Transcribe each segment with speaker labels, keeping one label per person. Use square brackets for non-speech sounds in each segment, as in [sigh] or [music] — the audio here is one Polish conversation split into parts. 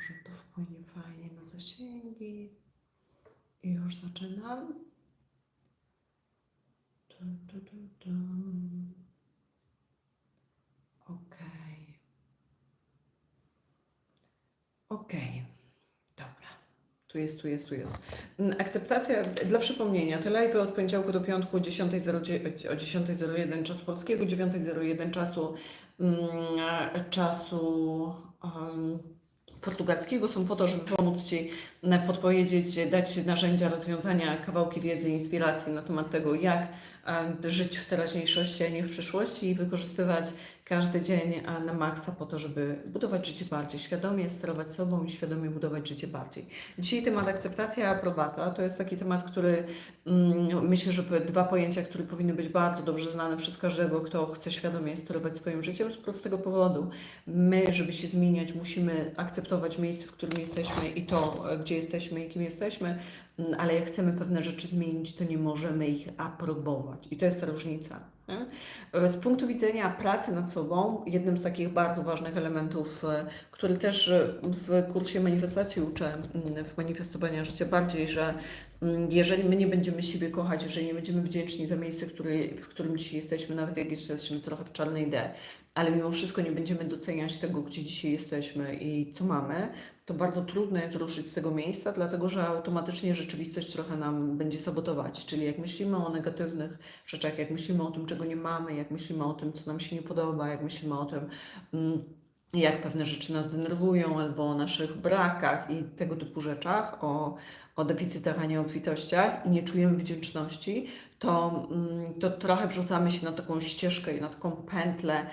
Speaker 1: że to wpłynie fajnie na zasięgi. I już zaczynam. Dun, dun, dun, dun. Okej. Okej. Dobra. Tu jest, tu jest, tu jest. Mm, Akceptacja, dla przypomnienia, te live od poniedziałku do piątku o 10.09 o 10.01 czasu polskiego, 9.01 czasu, mm, czasu um, portugalskiego są po to, żeby pomóc Ci na- podpowiedzieć, dać narzędzia, rozwiązania, kawałki wiedzy, inspiracji na temat tego, jak e, żyć w teraźniejszości, a nie w przyszłości i wykorzystywać każdy dzień na maksa po to, żeby budować życie bardziej świadomie, sterować sobą i świadomie budować życie bardziej. Dzisiaj temat akceptacja i aprobata to jest taki temat, który mm, myślę, że dwa pojęcia, które powinny być bardzo dobrze znane przez każdego, kto chce świadomie sterować swoim życiem z prostego powodu. My, żeby się zmieniać, musimy akceptować miejsce, w którym jesteśmy i to, gdzie jesteśmy i kim jesteśmy, ale jak chcemy pewne rzeczy zmienić, to nie możemy ich aprobować. I to jest ta różnica. E, Z punktu widzenia pracy nad sobą, jednym z takich bardzo ważnych elementów, e, który też e, w kursie manifestacji uczę, w manifestowaniu życia bardziej, że jeżeli my nie będziemy siebie kochać, jeżeli nie będziemy wdzięczni za miejsce, który, w którym dzisiaj jesteśmy, nawet jak jesteśmy trochę w czarnej D, ale mimo wszystko nie będziemy doceniać tego, gdzie dzisiaj jesteśmy i co mamy, to bardzo trudno jest ruszyć z tego miejsca, dlatego że automatycznie rzeczywistość trochę nam będzie sabotować. Czyli jak myślimy o negatywnych rzeczach, jak myślimy o tym, czego nie mamy, jak myślimy o tym, co nam się nie podoba, jak myślimy o tym, mm, jak pewne rzeczy nas denerwują, albo o naszych brakach i tego typu rzeczach, o, o deficytach, a nie obfitościach i nie czujemy wdzięczności, to, mm, to trochę wrzucamy się na taką ścieżkę i na taką pętlę,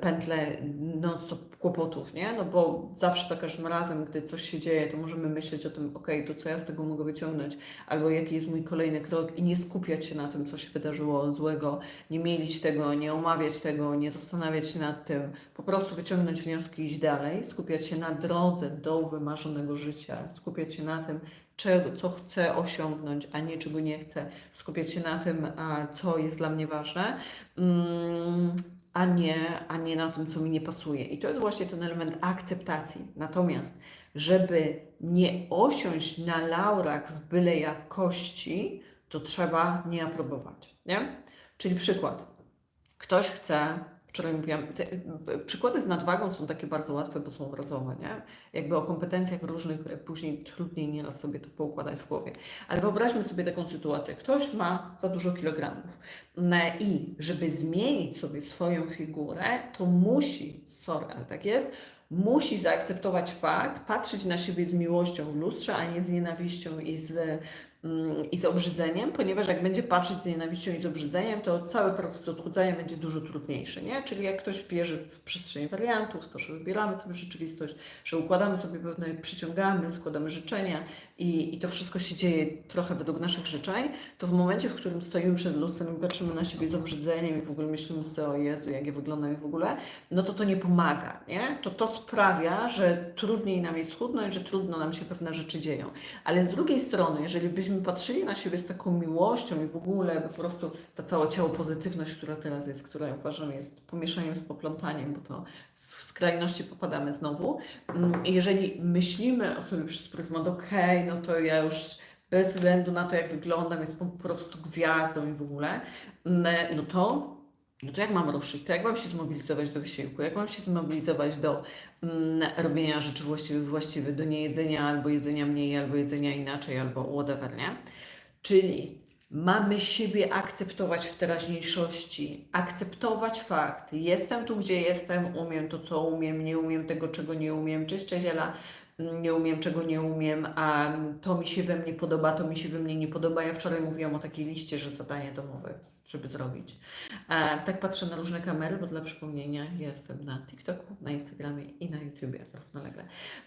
Speaker 1: pętlę non-stop kłopotów, nie? No bo zawsze za każdym razem, gdy coś się dzieje, to możemy myśleć o tym, okej, to co ja z tego mogę wyciągnąć, albo jaki jest mój kolejny krok i nie skupiać się na tym, co się wydarzyło złego, nie mielić tego, nie omawiać tego, nie zastanawiać się nad tym, po prostu wyciągnąć wnioski i iść dalej, skupiać się na drodze do wymarzonego życia, skupiać się na tym, czego, co chcę osiągnąć, a nie czego nie chcę, skupiać się na tym, co jest dla mnie ważne. Mm, a nie, a nie na tym, co mi nie pasuje. I to jest właśnie ten element akceptacji. Natomiast, żeby nie osiąść na laurach w byle jakości, to trzeba nie aprobować. Nie? Czyli przykład. Ktoś chce, wczoraj mówiłam, te, e, przykłady z nadwagą są takie bardzo łatwe, bo są obrazowe, nie? Jakby o kompetencjach różnych e, później trudniej nieraz sobie to poukładać w głowie. Ale wyobraźmy sobie taką sytuację. Ktoś ma za dużo kilogramów no i żeby zmienić sobie swoją figurę, to musi, sorry, ale tak jest, musi zaakceptować fakt, patrzeć na siebie z miłością w lustrze, a nie z nienawiścią i z, i z obrzydzeniem, ponieważ jak będzie patrzeć z nienawiścią i z obrzydzeniem, to cały proces odchudzania będzie dużo trudniejszy, nie? Czyli jak ktoś wierzy w przestrzeń wariantów, to, że wybieramy sobie rzeczywistość, że układamy sobie pewne, przyciągamy, składamy życzenia i, i to wszystko się dzieje trochę według naszych życzeń, to w momencie, w którym stoimy przed lustrem i patrzymy na siebie z obrzydzeniem i w ogóle myślimy sobie, o Jezu, jak ja wyglądam i w ogóle, no to to nie pomaga, nie? To to sprawia, że trudniej nam jest schudnąć, że trudno nam się pewne rzeczy dzieją. Ale z drugiej strony, jeżeli byśmy patrzyli na siebie z taką miłością i w ogóle po prostu ta cała ciało pozytywność, która teraz jest, która uważam jest pomieszaniem z poplątaniem, bo to w skrajności popadamy znowu. Mm, Jeżeli myślimy o sobie przez pryzmat, okej, no to ja już bez względu na to, jak wyglądam, jestem po prostu gwiazdą i w ogóle, mm, no to no to jak mam ruszyć? To jak mam się zmobilizować do wysiłku? Jak mam się zmobilizować do mm, robienia rzeczy właściwych, właściwych, do niejedzenia albo jedzenia mniej, albo jedzenia inaczej, albo whatever, nie? Czyli mamy siebie akceptować w teraźniejszości, akceptować fakt. Jestem tu, gdzie jestem, umiem to, co umiem, nie umiem tego, czego nie umiem. Cześć, cześć, Ela. Nie umiem, czego nie umiem, a to mi się we mnie podoba, to mi się we mnie nie podoba. Ja wczoraj mówiłam o takiej liście, że zadanie domowe, żeby zrobić. E, tak patrzę na różne kamery, bo dla przypomnienia jestem na TikToku, na Instagramie i na YouTubie równolegle.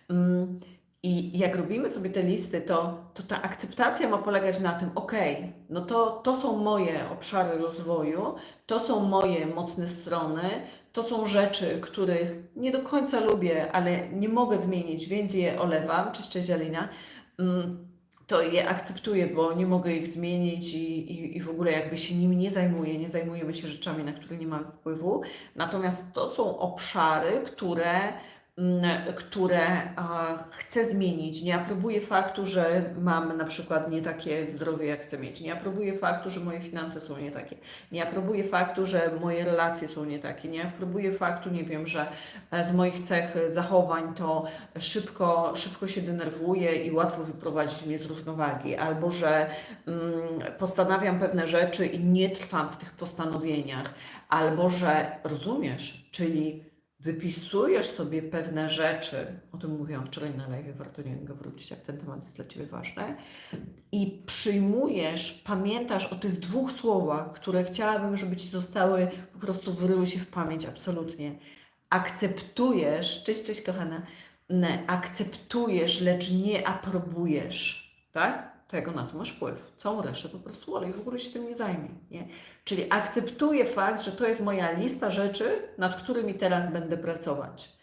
Speaker 1: Mm, I jak robimy sobie te listy, to, to ta akceptacja ma polegać na tym, ok, no to, to są moje obszary rozwoju, to są moje mocne strony, to są rzeczy, których nie do końca lubię, ale nie mogę zmienić, więc je olewam. Cześć Alina. Mm, to je akceptuję, bo nie mogę ich zmienić i, i, i w ogóle jakby się nimi nie zajmuję, nie zajmujemy się rzeczami, na które nie mamy wpływu. Natomiast to są obszary, które które chcę zmienić. Nie aprobuję faktu, że mam na przykład nie takie zdrowie, jak chcę mieć. Nie aprobuję faktu, że moje finanse są nie takie. Nie aprobuję faktu, że moje relacje są nie takie. Nie aprobuję faktu, nie wiem, że e, z moich cech zachowań to szybko, szybko się denerwuję i łatwo wyprowadzić mnie z równowagi. Albo, że mm, postanawiam pewne rzeczy i nie trwam w tych postanowieniach. Albo, że rozumiesz, czyli wypisujesz sobie pewne rzeczy, o tym mówiłam wczoraj na live, warto do niego wrócić, jak ten temat jest dla Ciebie ważny, i przyjmujesz, pamiętasz o tych dwóch słowach, które chciałabym, żeby Ci zostały, po prostu wyryły się w pamięć absolutnie. Akceptujesz, cześć, cześć kochana, akceptujesz, lecz nie aprobujesz, tak? Tego na co masz wpływ. Całą resztę po prostu olej, w ogóle się tym nie zajmie. Nie? Czyli akceptuję fakt, że to jest moja lista rzeczy, nad którymi teraz będę pracować.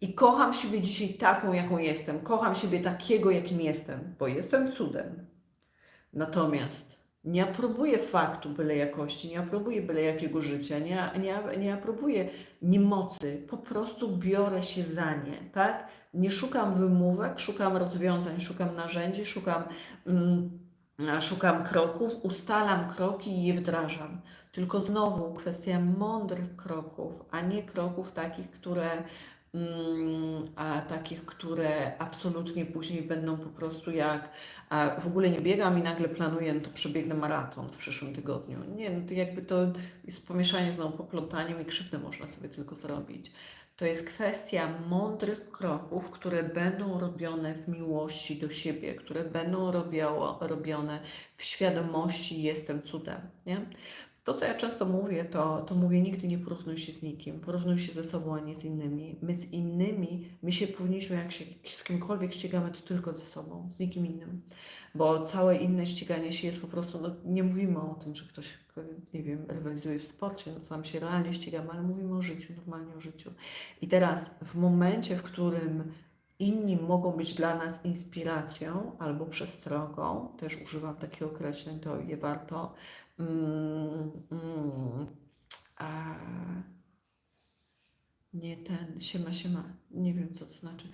Speaker 1: I kocham siebie dzisiaj taką, jaką jestem. Kocham siebie takiego, jakim jestem, bo jestem cudem. Natomiast nie aprobuję faktu byle jakości, nie aprobuję byle jakiego życia, nie, nie, nie aprobuję niemocy, po prostu biorę się za nie, tak? Nie szukam wymówek, szukam rozwiązań, szukam narzędzi, szukam, mm, szukam kroków, ustalam kroki i je wdrażam. Tylko znowu kwestia mądrych kroków, a nie kroków takich, które a takich, które absolutnie później będą po prostu jak a w ogóle nie biegam i nagle planuję, no to przebiegnę maraton w przyszłym tygodniu. Nie, no to jakby to jest pomieszanie znowu poplątaniem i krzywdę można sobie tylko zrobić. To jest kwestia mądrych kroków, które będą robione w miłości do siebie, które będą robiało, robione w świadomości jestem cudem. Nie? To, co ja często mówię, to, to mówię, nigdy nie porównuj się z nikim, porównuj się ze sobą, a nie z innymi. My z innymi, my się powinniśmy, jak się z kimkolwiek ścigamy, to tylko ze sobą, z nikim innym. Bo całe inne ściganie się jest po prostu, no nie mówimy o tym, że ktoś, nie wiem, rywalizuje w sporcie, no to tam się realnie ścigamy, ale mówimy o życiu, normalnie o życiu. I teraz w momencie, w którym inni mogą być dla nas inspiracją albo przestrogą, też używam takich określeń, to je warto a nie ten, siema, siema, nie wiem co to znaczy.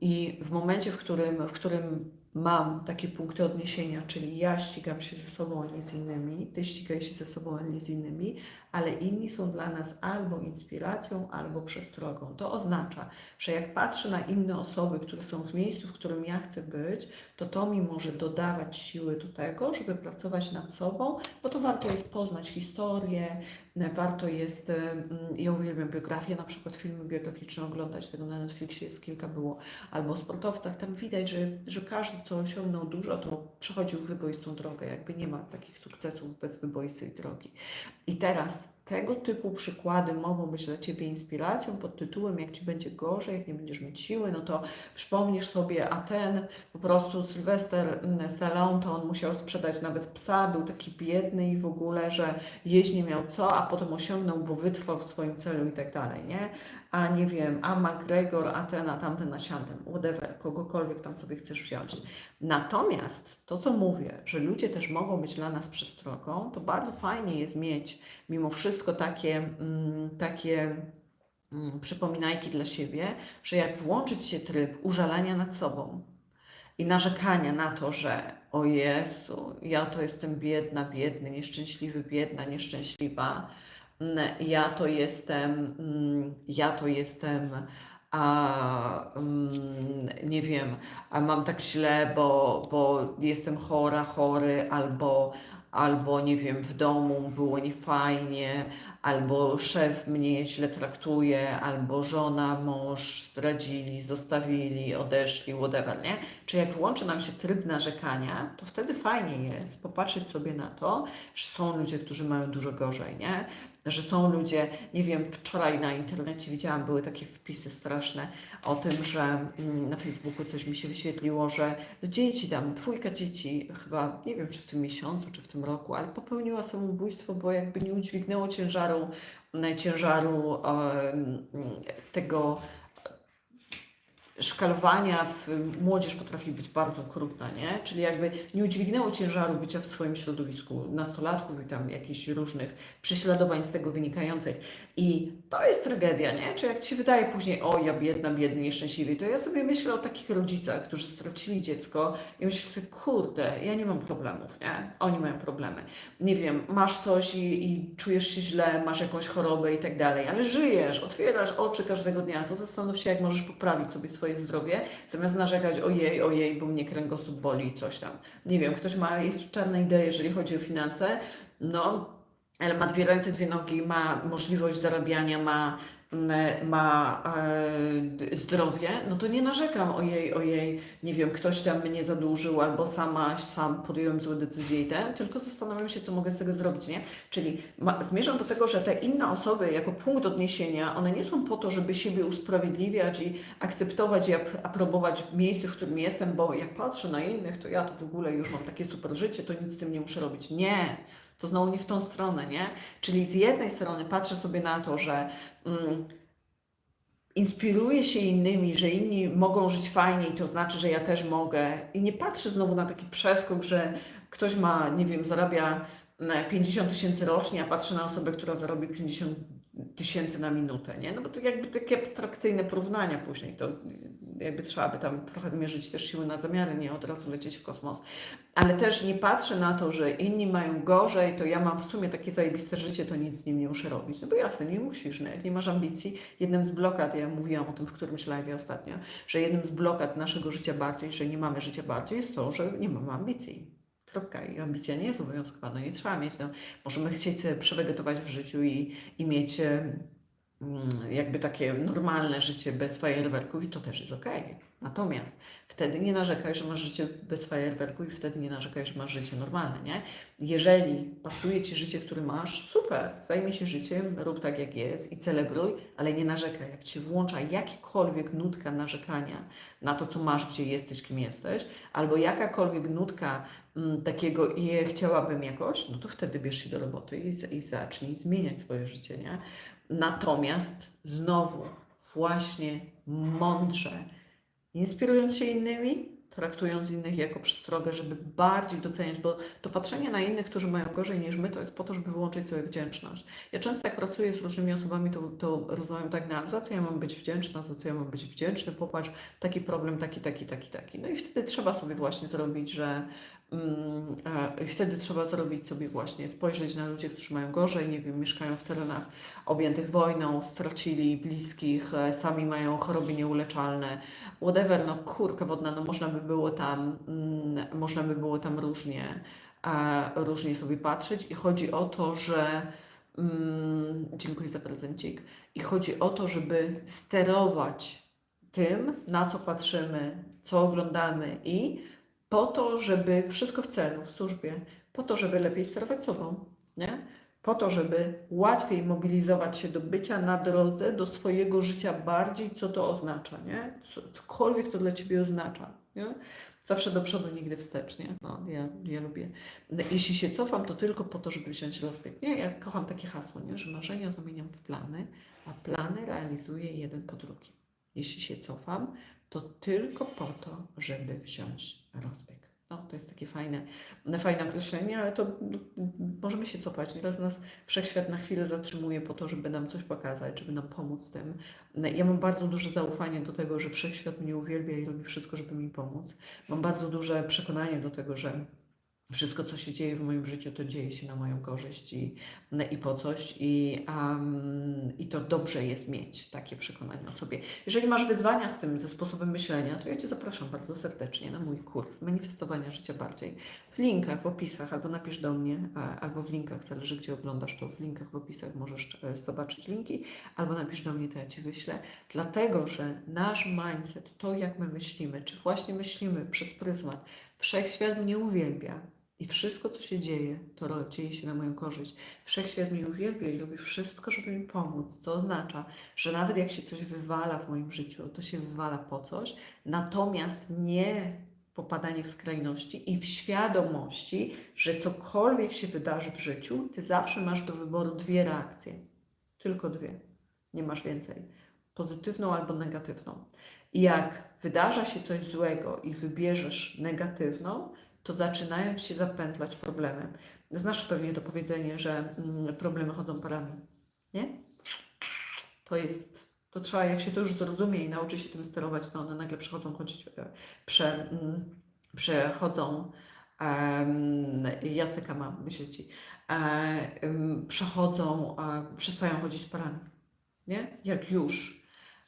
Speaker 1: I w momencie, w którym, w którym mam takie punkty odniesienia, czyli ja ścigam się ze sobą, a nie z innymi, ty ścigaj się ze sobą, a nie z innymi, ale inni są dla nas albo inspiracją, albo przestrogą. To oznacza, że jak patrzę na inne osoby, które są w miejscu, w którym ja chcę być, to to mi może dodawać siły do tego, żeby pracować nad sobą, bo to warto jest poznać historię, warto jest, mm, ja uwielbiam biografię, na przykład filmy biograficzne oglądać, tego na Netflixie jest kilka było, albo o sportowcach, tam widać, że, że każdy, co osiągnął dużo, to przechodził wyboistą drogę, jakby nie ma takich sukcesów bez wyboistej drogi. I teraz tego typu przykłady mogą być dla Ciebie inspiracją pod tytułem jak Ci będzie gorzej, jak nie będziesz mieć siły, no to przypomnisz sobie, a ten po prostu Sylwester Stallone, to on musiał sprzedać nawet psa, był taki biedny i w ogóle, że jeść nie miał co, a potem osiągnął, bo wytrwał w swoim celu i tak dalej, nie? A nie wiem, a McGregor, a ten, a tamten, a siamten, whatever, kogokolwiek tam sobie chcesz wziąć. Natomiast to, co mówię, że ludzie też mogą być dla nas przestrogą, to bardzo fajnie jest mieć mimo wszystko takie, mm, takie mm, przypominajki dla siebie, że jak włączyć się tryb użalania nad sobą i narzekania na to, że o Jezu, ja to jestem biedna, biedny, nieszczęśliwy, biedna, nieszczęśliwa, ja to jestem, ja to jestem a nie wiem, a mam tak źle, bo, bo jestem chora, chory, albo, albo nie wiem, w domu było niefajnie, albo szef mnie źle traktuje, albo żona, mąż zdradzili, zostawili, odeszli, whatever, nie? Czy jak włączy nam się tryb narzekania, to wtedy fajnie jest popatrzeć sobie na to, że są ludzie, którzy mają dużo gorzej, nie? że są ludzie, nie wiem, wczoraj na internecie widziałam, były takie wpisy straszne o tym, że mm, na Facebooku coś mi się wyświetliło, że do dzieci tam, dwójka dzieci, chyba nie wiem, czy w tym miesiącu, czy w tym roku, ale popełniła samobójstwo, bo jakby nie udźwignęło ciężaru, ciężaru tego szkalowania w młodzież potrafi być bardzo okrutna, nie? Czyli jakby nie udźwignęło ciężaru bycia w swoim środowisku nastolatków i tam jakichś różnych prześladowań z tego wynikających. I to jest tragedia, nie? Czy jak ci się wydaje później, o ja biedna, biedny, nieszczęśliwy, to ja sobie myślę o takich rodzicach, którzy stracili dziecko i myślę sobie, kurde, ja nie mam problemów, nie? Oni mają problemy. Nie wiem, masz coś i, i czujesz się źle, masz jakąś chorobę i tak dalej, ale żyjesz, otwierasz oczy każdego dnia, to zastanów się, jak możesz poprawić sobie swoje zdrowie, zamiast narzekać, ojej, ojej, bo mnie kręgosłup boli i coś tam. Nie wiem, ktoś ma, jest czarna idea, jeżeli chodzi o finanse, no, ale ma dwie ręce, dwie nogi, ma możliwość zarabiania, ma, mm, ma e, zdrowie, no to nie narzekam, ojej, ojej, nie wiem, ktoś tam mnie zadłużył, albo sama, sam podjąłem złe decyzje i ten, tylko zastanawiam się, co mogę z tego zrobić, nie? Czyli ma, zmierzam do tego, że te inne osoby jako punkt odniesienia, one nie są po to, żeby siebie usprawiedliwiać i akceptować i ap- aprobować miejsce, w którym jestem, bo jak patrzę na innych, to ja to w ogóle już mam takie super życie, to nic z tym nie muszę robić. Nie! To znowu nie w tą stronę, nie? Czyli z jednej strony patrzę sobie na to, że mm, inspiruję się innymi, że inni mogą żyć fajnie i to znaczy, że ja też mogę. I nie patrzę znowu na taki przeskok, że ktoś ma, nie wiem, zarabia mm, 50 tysięcy rocznie, a patrzę na osobę, która zarobi 50 tysięcy na minutę, nie? No bo to jakby takie abstrakcyjne porównania później, to jakby trzeba by tam trochę mierzyć też siły na zamiary, nie od razu lecieć w kosmos. Ale też nie patrzę na to, że inni mają gorzej, to ja mam w sumie takie zajebiste życie, to nic z nim nie muszę robić. No bo jasne, nie musisz, no jak nie masz ambicji. Jednym z blokad, ja mówiłam o tym w którymś live ostatnio, że jednym z blokad naszego życia bardziej, że nie mamy życia bardziej, jest to, że nie mamy ambicji. Kropka. I ambicja nie jest obowiązkowa, no nie trzeba mieć. No, możemy chcieć sobie przewegetować w życiu i, i mieć jakby takie normalne życie bez fajerwerków i to też jest okej. Natomiast wtedy nie narzekaj, że masz życie bez fajerwerku i wtedy nie narzekaj, że masz życie normalne, nie? Jeżeli pasuje Ci życie, które masz, super, zajmij się życiem, rób tak jak jest i celebruj, ale nie narzekaj. Jak Ci włącza jakakolwiek nutka narzekania na to, co masz, gdzie jesteś, kim jesteś, albo jakakolwiek nutka mm, takiego i chciałabym jakoś, no to wtedy bierz się do roboty i, i zacznij zmieniać swoje życie, nie? Natomiast znowu, właśnie mądrze, inspirując się innymi, traktując innych jako przestrogę, żeby bardziej doceniać, bo to patrzenie na innych, którzy mają gorzej niż my, to jest po to, żeby włączyć sobie wdzięczność. Ja często jak pracuję z różnymi osobami, to, to rozmawiam tak, na za co ja mam być wdzięczna, za co ja mam być wdzięczny, popatrz, taki problem, taki, taki, taki, taki. No i wtedy trzeba sobie właśnie zrobić, że Mm, e, Wtedy trzeba zrobić sobie właśnie, spojrzeć na ludzi, którzy mają gorzej, nie wiem, mieszkają w terenach objętych wojną, stracili bliskich, e, sami mają choroby nieuleczalne, whatever, no kurka wodna, no można by było tam, mm, można by było tam różnie, różnie sobie patrzeć i chodzi o to, że mm, dziękuję za prezencik, i chodzi o to, żeby sterować tym, na co patrzymy, co oglądamy i po to, żeby wszystko w celu, w służbie, po to, żeby lepiej sterować sobą, nie? Po to, żeby łatwiej mobilizować się do bycia na drodze do swojego życia bardziej, co to oznacza, nie? Co, cokolwiek to dla Ciebie oznacza, nie? Zawsze do przodu, nigdy wstecz, nie? No, ja, ja lubię. Jeśli się cofam, to tylko po to, żeby wziąć rozbieg. Nie, ja kocham takie hasło, nie? Że marzenia zamieniam w plany, a plany realizuję jeden po drugim. Jeśli się cofam, to tylko po to, żeby wziąć rozbieg. No, to jest takie fajne, fajne określenie, ale to no, możemy się cofać. Nieraz nas wszechświat na chwilę zatrzymuje po to, żeby nam coś pokazać, żeby nam pomóc tym. Ja mam bardzo duże zaufanie do tego, że wszechświat mnie uwielbia i robi wszystko, żeby mi pomóc. Mam bardzo duże przekonanie do tego, że wszystko, co się dzieje w moim życiu, to dzieje się na moją korzyść i, i po coś, i, um, i to dobrze jest mieć takie przekonanie o sobie. Jeżeli masz wyzwania z tym, ze sposobem myślenia, to ja Cię zapraszam bardzo serdecznie na mój kurs Manifestowania Życia Bardziej. W linkach, w opisach, albo napisz do mnie, albo w linkach, zależy gdzie oglądasz to, w linkach, w opisach możesz e, zobaczyć linki, albo napisz do mnie, to ja Ci wyślę. Dlatego, że nasz mindset, to jak my myślimy, czy właśnie myślimy przez pryzmat, wszechświat mnie uwielbia, i wszystko, co się dzieje, to dzieje się na moją korzyść. Wszechświat mnie uwielbia i robi wszystko, żeby mi pomóc, co oznacza, że nawet jak się coś wywala w moim życiu, to się wywala po coś, natomiast nie popadanie w skrajności i w świadomości, że cokolwiek się wydarzy w życiu, ty zawsze masz do wyboru dwie reakcje. Tylko dwie. Nie masz więcej. pozytywną albo negatywną. I jak wydarza się coś złego i wybierzesz negatywną, to zaczynają się zapętlać problemy. Znasz pewnie to powiedzenie, że mm, problemy chodzą parami, nie? To jest, to trzeba, jak się to już zrozumie i nauczy się tym sterować, to one nagle przechodzą chodzić, e, prze, mm, przechodzą, um, jasyka mam, myślę ci, e, em, przechodzą, e, przestają chodzić parami, nie? Jak już,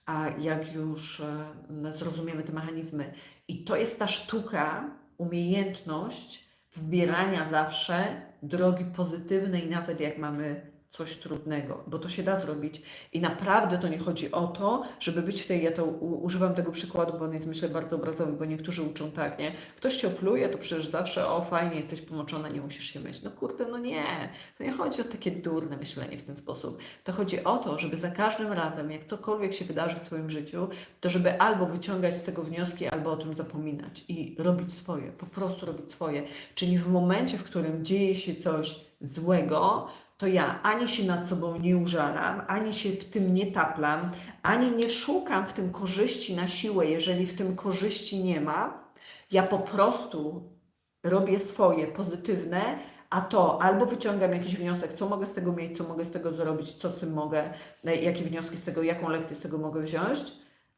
Speaker 1: a jak już e, zrozumiemy te mechanizmy. I to jest ta sztuka, umiejętność wybierania zawsze drogi pozytywnej, nawet jak mamy coś trudnego, bo to się da zrobić. I naprawdę to nie chodzi o to, żeby być w tej, ja to używam tego przykładu, bo on jest myślę bardzo obrazowy, bo niektórzy uczą tak, nie? Ktoś cię opluje, to przecież zawsze, o fajnie, jesteś pomoczona, nie musisz się myć. No kurde, no nie. To nie chodzi o takie durne myślenie w ten sposób. To chodzi o to, żeby za każdym razem, jak cokolwiek się wydarzy w Twoim życiu, to żeby albo wyciągać z tego wnioski, albo o tym zapominać i robić swoje, po prostu robić swoje. Czyli w momencie, w którym dzieje się coś złego, to ja ani się nad sobą nie użalam, ani się w tym nie taplam, ani nie szukam w tym korzyści na siłę, jeżeli w tym korzyści nie ma. Ja po prostu robię swoje pozytywne, a to albo wyciągam jakiś wniosek, co mogę z tego mieć, co mogę z tego zrobić, co z tym mogę, jakie wnioski z tego, jaką lekcję z tego mogę wziąć,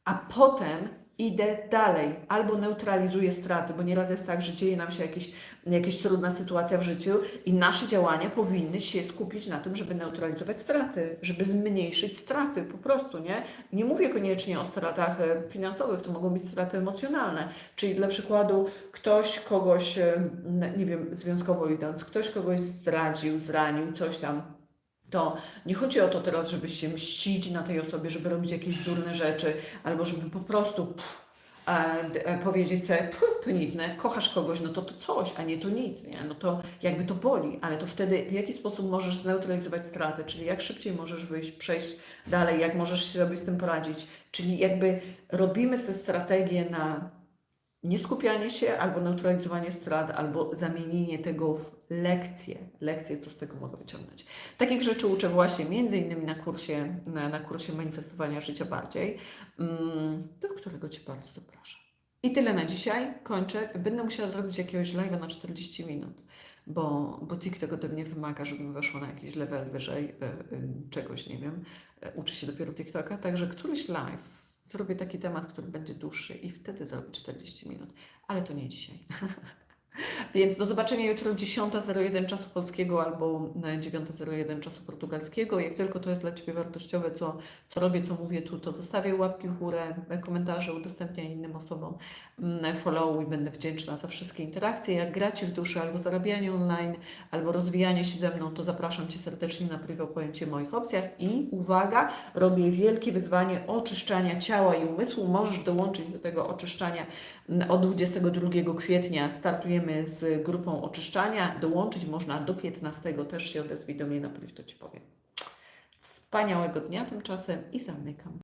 Speaker 1: a potem idę dalej, albo neutralizuję straty, bo nieraz jest tak, że dzieje nam się jakieś, jakaś trudna sytuacja w życiu i nasze działania powinny się skupić na tym, żeby neutralizować straty, żeby zmniejszyć straty, po prostu, nie? Nie mówię koniecznie o stratach e, finansowych, to mogą być straty emocjonalne, czyli dla przykładu ktoś kogoś, e, nie wiem, związkowo idąc, ktoś kogoś zdradził, zranił, coś tam, to nie chodzi o to teraz, żeby się mścić na tej osobie, żeby robić jakieś durne rzeczy, albo żeby po prostu pff, e, e, powiedzieć sobie, to nic, nie? kochasz kogoś, no to to coś, a nie to nic, nie? no to jakby to boli, ale to wtedy w jaki sposób możesz zneutralizować straty, czyli jak szybciej możesz wyjść, przejść dalej, jak możesz sobie z tym poradzić, czyli jakby robimy te strategie na nie skupianie się, albo neutralizowanie strat, albo zamienienie tego w lekcje. Lekcje, co z tego mogę wyciągnąć. Takich rzeczy uczę właśnie między innymi na kursie, na, na kursie manifestowania życia bardziej, mm, do którego Cię bardzo zapraszam. I tyle na dzisiaj. Kończę. Będę musiała zrobić jakiegoś live'a na 40 minut, bo, bo TikTok ode mnie wymaga, żebym weszła na jakiś level wyżej e, e, czegoś, nie wiem. E, Uczę się dopiero TikToka, także któryś live zrobię taki temat, który będzie dłuższy i wtedy zrobię 40 minut, ale to nie dzisiaj. [laughs] Więc do zobaczenia jutro 10.01 czasu polskiego albo 9.01 czasu portugalskiego. Jak tylko to jest dla Ciebie wartościowe, co, co robię, co mówię tu, to zostawię łapki w górę, komentarze, udostępniaj innym osobom, mm, follow i będę wdzięczna za wszystkie interakcje. Jak gracie w duszy albo zarabianie online, albo rozwijanie się ze mną, to zapraszam Cię serdecznie na privę pojęcie moich opcjach i uwaga, robię wielkie wyzwanie oczyszczania ciała i umysłu. Możesz dołączyć do tego oczyszczania mm, od 22 kwietnia. Startujemy z grupą oczyszczania. Dołączyć można do 15. Też się odezwij do mnie na priv, to Ci powiem. Wspaniałego dnia tymczasem i zamykam.